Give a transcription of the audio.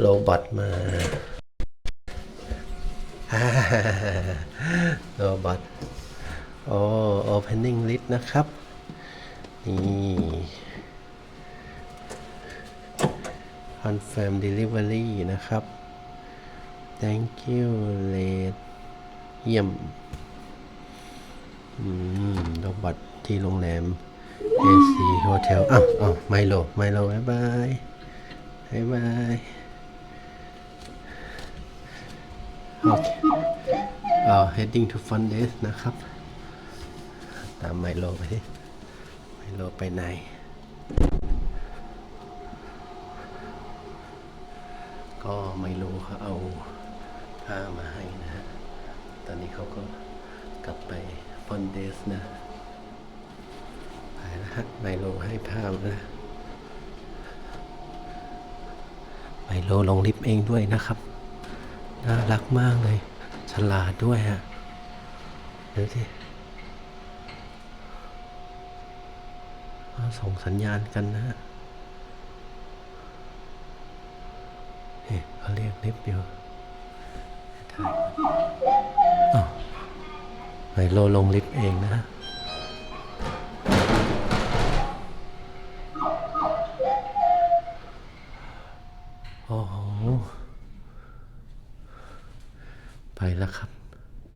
โรบอทมาโรบอทโอ้ opening list นะครับ นี่ confirm delivery นะครับ thank you late เยี่ยมอืมโรบอทที่โรงแรม AC Hotel อ้าวอ้าวไมโลไมโลบายบายบายบายโอ เคเอ่อ heading to front desk นะครับ ตามไมโลไปที่ไมโลไปไหนก็ไมโลเขาเอาผ้ามาให้นะฮะ ตอนนี้เขาก็กลับไปฟอนเดสนะไปแล้วฮะไมโลให้ภาพนะไมโลลงลิฟต์เองด้วยนะครับ น่ารักมากเลย ฉลาดด้วยฮะเดี๋ยวสิส่งสัญญาณกันนะฮะเขาเรียกลิฟต์อยู่ถ่ายไฮโลลงลิฟต์เองนะฮะโอ้โห ไปแล้วครับ